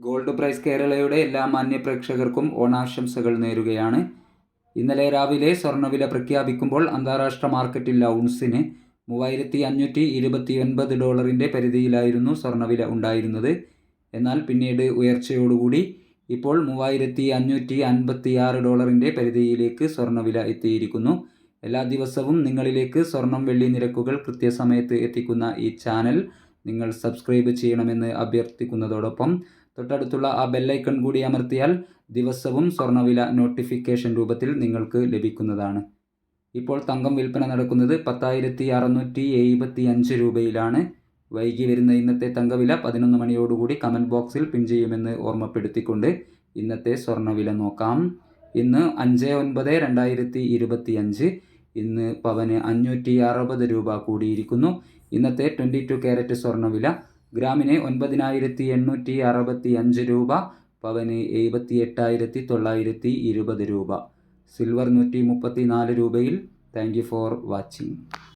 Gold price കേരളയുടെ എല്ലാ മാന്യ പ്രേക്ഷകർക്കും ഓണാശംസകൾ നേരുകയാണ്. ഇന്നലെ രാവിലെ സ്വർണവില പ്രഖ്യാപിക്കുമ്പോൾ അന്താരാഷ്ട്ര മാർക്കറ്റിൽ ഔൺസിന് മൂവായിരത്തി അഞ്ഞൂറ്റി ഇരുപത്തി ഒൻപത് ഡോളറിന്റെ പരിധിയിലായിരുന്നു സ്വർണവില ഉണ്ടായിരുന്നത്. എന്നാൽ പിന്നീട് ഉയർച്ചയോടുകൂടി ഇപ്പോൾ മൂവായിരത്തി അഞ്ഞൂറ്റി അൻപത്തി ആറ് ഡോളറിന്റെ പരിധിയിലേക്ക് സ്വർണവില എത്തിയിരിക്കുന്നു. എല്ലാ ദിവസവും നിങ്ങളിലേക്ക് സ്വർണം വെള്ളി നിരക്കുകൾ കൃത്യസമയത്ത് എത്തിക്കുന്ന ഈ ചാനൽ നിങ്ങൾ സബ്സ്ക്രൈബ് ചെയ്യണമെന്ന് അഭ്യർത്ഥിക്കുന്നതോടൊപ്പം തൊട്ടടുത്തുള്ള ആ ബെല്ലൈക്കൺ കൂടി അമർത്തിയാൽ ദിവസവും സ്വർണവില നോട്ടിഫിക്കേഷൻ രൂപത്തിൽ നിങ്ങൾക്ക് ലഭിക്കുന്നതാണ്. ഇപ്പോൾ തങ്കം വിൽപ്പന നടക്കുന്നത് പത്തായിരത്തി അറുന്നൂറ്റി എഴുപത്തി അഞ്ച് രൂപയിലാണ്. വൈകി വരുന്ന ഇന്നത്തെ തങ്കവില പതിനൊന്ന് മണിയോടുകൂടി കമന്റ് ബോക്സിൽ പിൻ ചെയ്യുമെന്ന് ഓർമ്മപ്പെടുത്തിക്കൊണ്ട് ഇന്നത്തെ സ്വർണവില നോക്കാം. ഇന്ന് അഞ്ച് ഒൻപത് രണ്ടായിരത്തി ഇരുപത്തി അഞ്ച് ഇന്ന് പവന് അഞ്ഞൂറ്റി അറുപത് രൂപ കൂടിയിരിക്കുന്നു. ഇന്നത്തെ ട്വന്റി ടു ക്യാരറ്റ് സ്വർണവില ഗ്രാമിന് ഒൻപതിനായിരത്തി എണ്ണൂറ്റി അറുപത്തി അഞ്ച് രൂപ പവന് എഴുപത്തി എട്ടായിരത്തി തൊള്ളായിരത്തി ഇരുപത് രൂപ. സിൽവർ നൂറ്റി മുപ്പത്തി നാല് രൂപയിൽ. Thank you for watching.